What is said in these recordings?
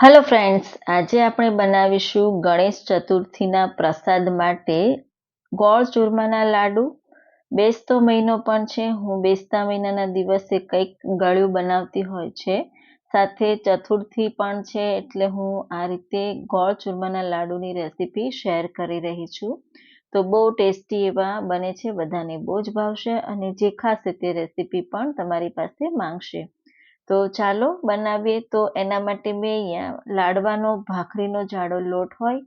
Hello friends આજે આપણે બનાવીશું ગણેશ ચતુર્થીના પ્રસાદ માટે ગોળ ચૂરમાના લાડુ. બેસતો મહિનો પણ છે. હું બેસતા મહિનાના દિવસે કંઈક ગળ્યું બનાવતી હોય છે. સાથે ચતુર્થી પણ છે એટલે હું આ રીતે ગોળ ચૂરમાના લાડુની રેસીપી શેર કરી રહી છું. તો બહુ ટેસ્ટી એવા બને છે. બધાને બહુ જ ભાવશે અને જે ખાશે તે રેસીપી પણ તમારી પાસે માંગશે. તો ચાલો બનાવીએ. તો એના માટે મેં અહીંયા લાડવાનો, ભાખરીનો જાડો લોટ હોય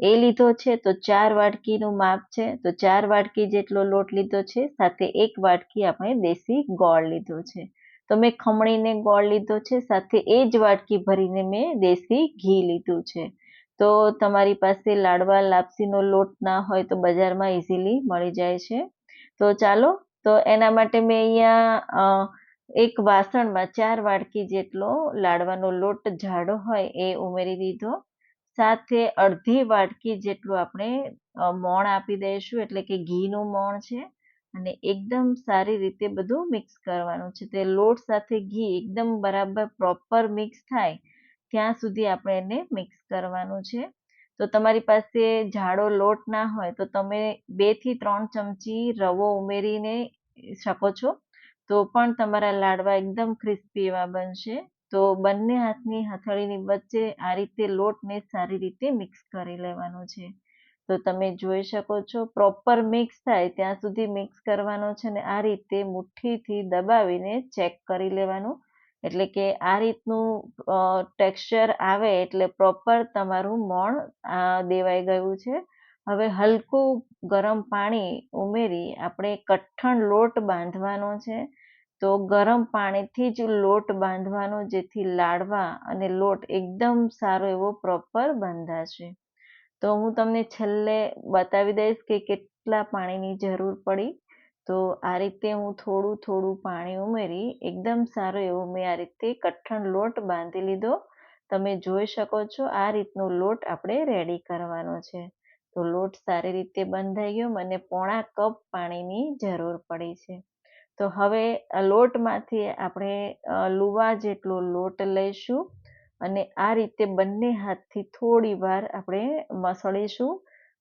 એ લીધો છે. તો ચાર વાટકીનું માપ છે. તો ચાર વાટકી જેટલો લોટ લીધો છે. સાથે એક વાટકી આપણે દેશી ગોળ લીધો છે. તો મેં ખમણીને ગોળ લીધો છે. સાથે એ જ વાટકી ભરીને મેં દેશી ઘી લીધું છે. તો તમારી પાસે લાડવા લાપસીનો લોટ ના હોય તો બજારમાં ઇઝીલી મળી જાય છે. તો ચાલો, તો એના માટે મેં અહીંયા એક વાસણમાં ચાર વાડકી જેટલો લાડવાનો લોટ જાડો હોય એ ઉમેરી દીધો. સાથે અડધી વાડકી જેટલું આપણે મોણ આપી દઈશું, એટલે કે ઘીનું મોણ છે. અને એકદમ સારી રીતે બધું મિક્સ કરવાનું છે. તે લોટ સાથે ઘી એકદમ બરાબર પ્રોપર મિક્સ થાય, ત્યાં સુધી આપણે એને મિક્સ કરવાનું છે. તો તમારી પાસે જાડો લોટ ના હોય તો તમે બેથી ત્રણ ચમચી રવો ઉમેરીને શકો છો. તો પણ તમારા લાડવા એકદમ ક્રિસ્પી એવા બનશે. તો બંને હાથની હથેળીની વચ્ચે આ રીતે લોટને સારી રીતે મિક્સ કરી લેવાનો છે. તો તમે જોઈ શકો છો, પ્રોપર મિક્સ થાય ત્યાં સુધી મિક્સ કરવાનો છે ને આ રીતે મુઠ્ઠીથી દબાવીને ચેક કરી લેવાનું. એટલે કે આ રીતનું ટેક્સચર આવે એટલે પ્રોપર તમારું મોણ દેવાઈ ગયું છે. હવે હલકું ગરમ પાણી ઉમેરી આપણે કઠણ લોટ બાંધવાનો છે. તો ગરમ પાણીથી જ લોટ બાંધવાનો, જેથી લાડવા અને લોટ એકદમ સારો એવો પ્રોપર બંધાશે. તો હું તમને છેલ્લે બતાવી દઈશ કે કેટલા પાણીની જરૂર પડી. તો આ રીતે હું થોડું થોડું પાણી ઉમેરી, એકદમ સારો એવો મેં આ રીતે કઠણ લોટ બાંધી લીધો. તમે જોઈ શકો છો આ રીતનો લોટ આપણે રેડી કરવાનો છે. તો લોટ સારી રીતે બંધાઈ ગયો, મને પોણા કપ પાણીની જરૂર પડી છે. તો હવે લોટમાંથી આપણે લુવા જેટલો લોટ લઈશું અને આ રીતે બંને હાથથી થોડી વાર આપણે મસળીશું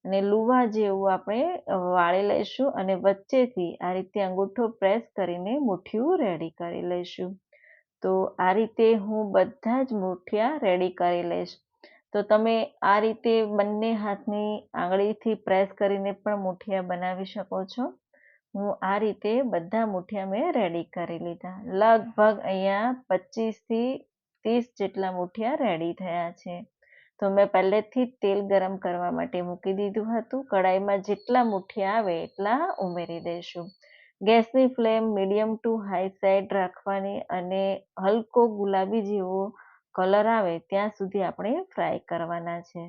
અને લુવા જેવું આપણે વાળી લઈશું અને વચ્ચેથી આ રીતે અંગૂઠો પ્રેસ કરીને મુઠ્ઠિયું રેડી કરી લઈશું. તો આ રીતે હું બધા જ મુઠિયા રેડી કરી લઈશ. તો તમે આ રીતે બંને હાથની આંગળીથી પ્રેસ કરીને પણ મુઠિયા બનાવી શકો છો. હું આ રીતે બધા મુઠિયા મેં રેડી કરી લીધા. લગભગ અહીંયા પચીસથી ત્રીસ જેટલા મુઠિયા રેડી થયા છે. તો મેં પહેલેથી જ તેલ ગરમ કરવા માટે મૂકી દીધું હતું. કડાઈમાં જેટલા મુઠિયા આવે એટલા ઉમેરી દઈશું ગેસની flame medium to high side રાખવાની અને હલકો ગુલાબી જેવો કલર આવે ત્યાં સુધી આપણે ફ્રાય કરવાના છે.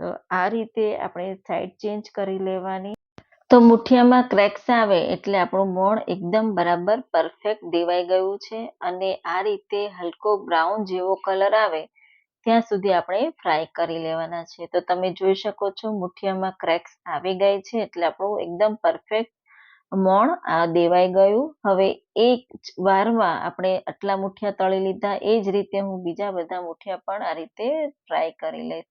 તો આ રીતે આપણે સાઈડ ચેન્જ કરી લેવાની. તો મુઠિયામાં ક્રેક્સ આવે એટલે આપણું મોણ એકદમ બરાબર પરફેક્ટ દેવાઈ ગયું છે અને આ રીતે હલકો બ્રાઉન જેવો કલર આવે ત્યાં સુધી આપણે ફ્રાય કરી લેવાના છે. તો તમે જોઈ શકો છો મુઠિયામાં ક્રેક્સ આવી ગઈ છે એટલે આપણું એકદમ પરફેક્ટ મોણ આ દેવાઈ ગયું. હવે એક વારમાં આપણે આટલા મુઠિયા તળી લીધા. એ જ રીતે હું બીજા બધા મુઠિયા પણ આ રીતે ફ્રાય કરી લઈશ.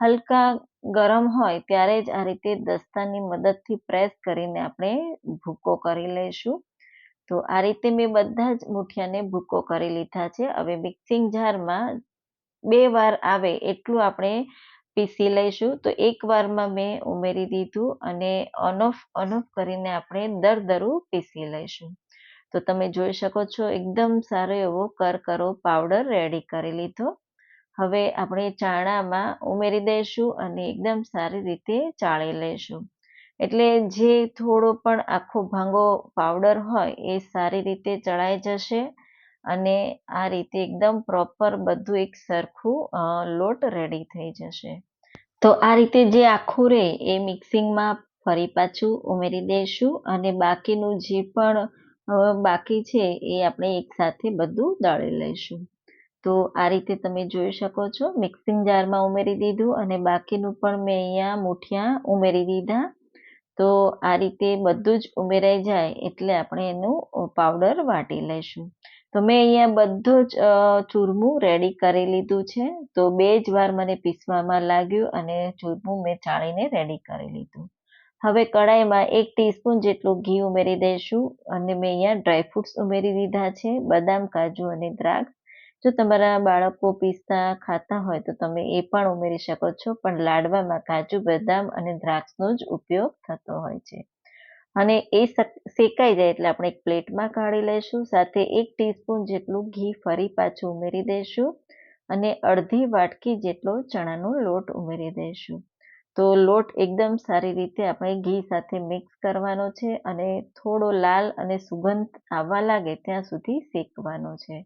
હલકા ગરમ હોય ત્યારે જ આ રીતે દસ્તાની મદદથી પ્રેસ કરીને આપણે ભૂકો કરી લઈશું. તો આ રીતે મેં બધા જ મુઠિયાને ભૂકો કરી લીધા છે. હવે મિક્સિંગ જારમાં બે વાર આવે એટલું આપણે પીસી લઈશું. તો એક વારમાં મેં ઉમેરી દીધું અને ઓનઓફ ઓનઓફ કરીને આપણે દરદરું પીસી લઈશું. તો તમે જોઈ શકો છો, એકદમ સારો એવો કરકરો પાવડર રેડી કરી લીધો. હવે આપણે ચાણામાં ઉમેરી દઈશું અને એકદમ સારી રીતે ચાળી લઈશું. એટલે જે થોડો પણ આખો ભાંગો પાવડર હોય એ સારી રીતે ચડાઈ જશે અને આ રીતે એકદમ પ્રોપર બધું એક સરખું લોટ રેડી થઈ જશે. તો આ રીતે જે આખું રહે એ મિક્સિંગમાં ફરી પાછું ઉમેરી દઈશું અને બાકીનું જે પણ બાકી છે, એ આપણે એકસાથે બધું દળી લઈશું. તો આ રીતે તમે જોઈ શકો છો મિક્સિંગ જારમાં ઉમેરી દીધું અને બાકીનું પણ મેં અહીંયા મૂઠિયા ઉમેરી દીધા. તો આ રીતે બધું જ ઉમેરાઈ જાય એટલે આપણે એનું પાવડર વાટી લઈશું. તો મેં અહીંયા બધું જ ચૂરમું રેડી કરી લીધું છે. તો બે જ વાર મને પીસવામાં લાગ્યું અને ચૂરમું મેં ચાળીને રેડી કરી લીધું. હવે કડાઈમાં એક ટીસ્પૂન જેટલું ઘી ઉમેરી દઈશું અને મેં અહીંયા ડ્રાયફ્રૂટ્સ ઉમેરી દીધા છે, બદામ, કાજુ અને દ્રાક્ષ. જો તમારા બાળકો પિસ્તા ખાતા હોય તો તમે એ પણ ઉમેરી શકો છો, પણ લાડવામાં કાજુ, બદામ અને દ્રાક્ષનો જ ઉપયોગ થતો હોય છે. અને એ શેકાઈ જાય એટલે આપણે એક પ્લેટમાં કાઢી લઈશું સાથે એક ટીસ્પૂન જેટલું ઘી ફરી પાછું ઉમેરી દઈશું અને અડધી વાટકી જેટલો ચણાનો લોટ ઉમેરી દઈશું તો લોટ એકદમ સારી રીતે આપણે ઘી સાથે મિક્સ કરવાનો છે અને થોડો લાલ અને સુગંધ આવવા લાગે ત્યાં સુધી શેકવાનો છે.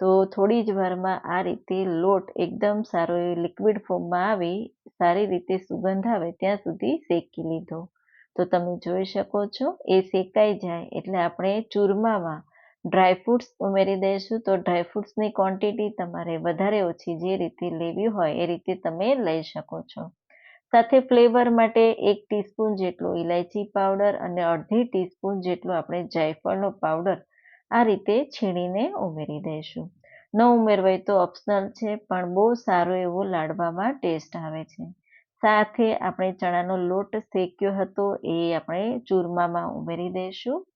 તો થોડી જ વારમાં આ રીતે લોટ એકદમ સારો એ લિક્વિડ ફોર્મમાં આવી, સારી રીતે સુગંધ આવે ત્યાં સુધી શેકી લીધો. તો તમે જોઈ શકો છો, એ શેકાઈ જાય એટલે આપણે ચૂરમામાં ડ્રાયફ્રૂટ્સ ઉમેરી દઈશું. તો ડ્રાયફ્રૂટ્સની ક્વોન્ટિટી તમારે વધારે ઓછી જે રીતે લેવી હોય એ રીતે તમે લઈ શકો છો. સાથે ફ્લેવર માટે એક ટીસ્પૂન જેટલો ઇલાયચી પાવડર અને અડધી ટીસ્પૂન જેટલો આપણે જાયફળનો પાવડર આ રીતે છીણીને ઉમેરી દઈશું. ન ઉમેરવાય તો ઓપ્શનલ છે, પણ બહુ સારો એવો લાડવામાં ટેસ્ટ આવે છે. સાથે આપણે ચણાનો લોટ શેક્યો હતો એ આપણે ચૂરમામાં ઉમેરી દઈશું.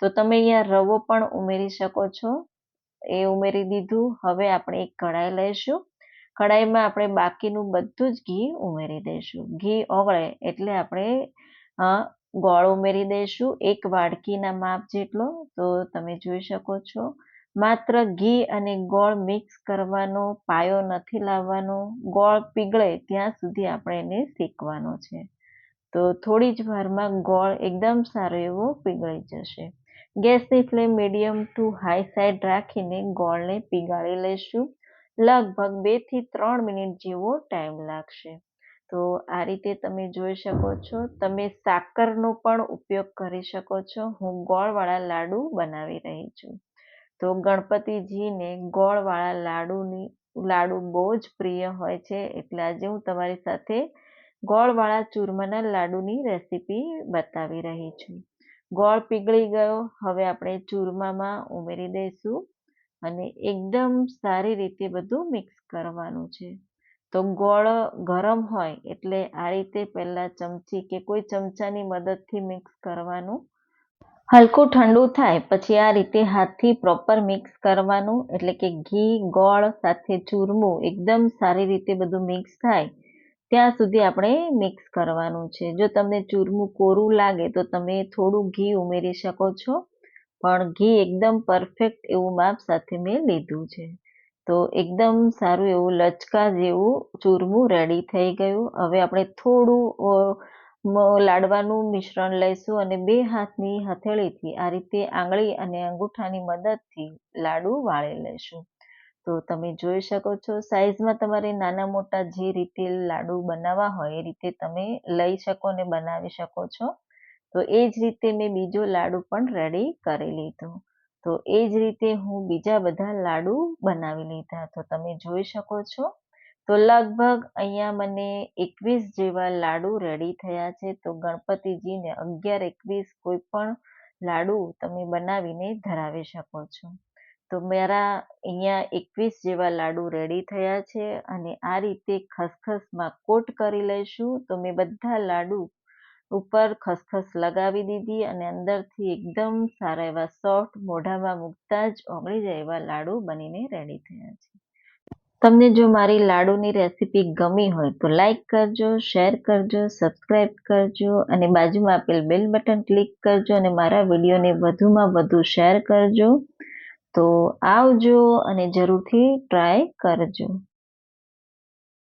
તો તમે અહીંયા રવો પણ ઉમેરી શકો છો. એ ઉમેરી દીધું. હવે આપણે એક કઢાઈ લઈશું. કઢાઈમાં આપણે બાકીનું બધું જ ઘી ઉમેરી દઈશું. ઘી ઓગળે એટલે આપણે ગોળ ઉમેરી દઈશું, એક વાડકીના માપ જેટલો, તો તમે જોઈ શકો છો. માત્ર ઘી અને ગોળ મિક્સ કરવાનો, પાયો નથી લાવવાનો, ગોળ પીગળે ત્યાં સુધી આપણે એને શેકવાનો છે. તો થોડી જ વારમાં ગોળ એકદમ સારો એવો પીગળી જશે. ગેસની flame medium to high side રાખીને ગોળને પીગાળી લઈશું. લગભગ બેથી ત્રણ મિનિટ જેવો ટાઈમ લાગશે. તો આ રીતે તમે જોઈ શકો છો. તમે સાકરનો પણ ઉપયોગ કરી શકો છો. હું ગોળવાળા લાડુ બનાવી રહી છું. તો ગણપતિજીને ગોળવાળા લાડુની, લાડુ બહુ જ પ્રિય હોય છે. એટલે આજે હું તમારી સાથે ગોળવાળા ચૂરમાના લાડુની રેસીપી બતાવી રહી છું. ગોળ પીગળી ગયો. હવે આપણે ચૂરમામાં ઉમેરી દઈશું અને એકદમ સારી રીતે બધું મિક્સ કરવાનું છે. તો ગોળ ગરમ હોય એટલે આ રીતે પહેલાં ચમચી કે કોઈ ચમચાની મદદથી મિક્સ કરવાનું. હલકું ઠંડુ થાય પછી આ રીતે હાથથી પ્રોપર મિક્સ કરવાનું એટલે કે ઘી, ગોળ સાથે ચૂરમું એકદમ સારી રીતે બધું મિક્સ થાય ત્યાં સુધી આપણે મિક્સ કરવાનું છે. જો તમને ચૂરમું કોરું લાગે તો તમે થોડું ઘી ઉમેરી શકો છો. પણ ઘી એકદમ પરફેક્ટ એવું માપ સાથે મેં લીધું છે. તો એકદમ સારું એવું લચકા જેવું ચૂરમું રેડી થઈ ગયું. હવે આપણે થોડું લાડવાનું મિશ્રણ લઈશું અને બે હાથની હથેળીથી આ રીતે આંગળી અને અંગૂઠાની મદદથી લાડુ વાળી લઈશું. તો તમે જોઈ શકો છો સાઈઝમાં તમારે નાના મોટા જે રીતે લાડુ બનાવવા હોય એ રીતે તમે લઈ શકો ને બનાવી શકો છો. તો એ જ રીતે મેં બીજો લાડુ પણ રેડી કરી લીધો. તો એ જ રીતે હું બીજા બધા લાડુ બનાવી લીધા. તો તમે જોઈ શકો છો. તો લગભગ અહીંયા મને એકવીસ જેવા લાડુ રેડી થયા છે. તો ગણપતિજીને અગિયાર એકવીસ કોઈ પણ લાડુ તમે બનાવીને ધરાવી શકો છો. તો મારા અહીંયા એકવીસ જેવા લાડુ રેડી થયા છે અને આ રીતે ખસખસમાં કોટ કરી લઈશું. તો મેં બધા લાડુ ઉપર ખસખસ લગાવી દીધી અને અંદરથી એકદમ સારા એવા સોફ્ટ મોઢામાં મૂકતા જ ઓગળી જાય એવા લાડુ બનીને રેડી થયા છે. તમને જો મારી લાડુની રેસીપી ગમી હોય તો લાઈક કરજો શેર કરજો સબસ્ક્રાઈબ કરજો અને બાજુમાં આપેલ બેલ બટન ક્લિક કરજો અને મારા વિડીયોને વધુમાં વધુ શેર કરજો. તો આવજો અને જરૂરથી ટ્રાય કરજો.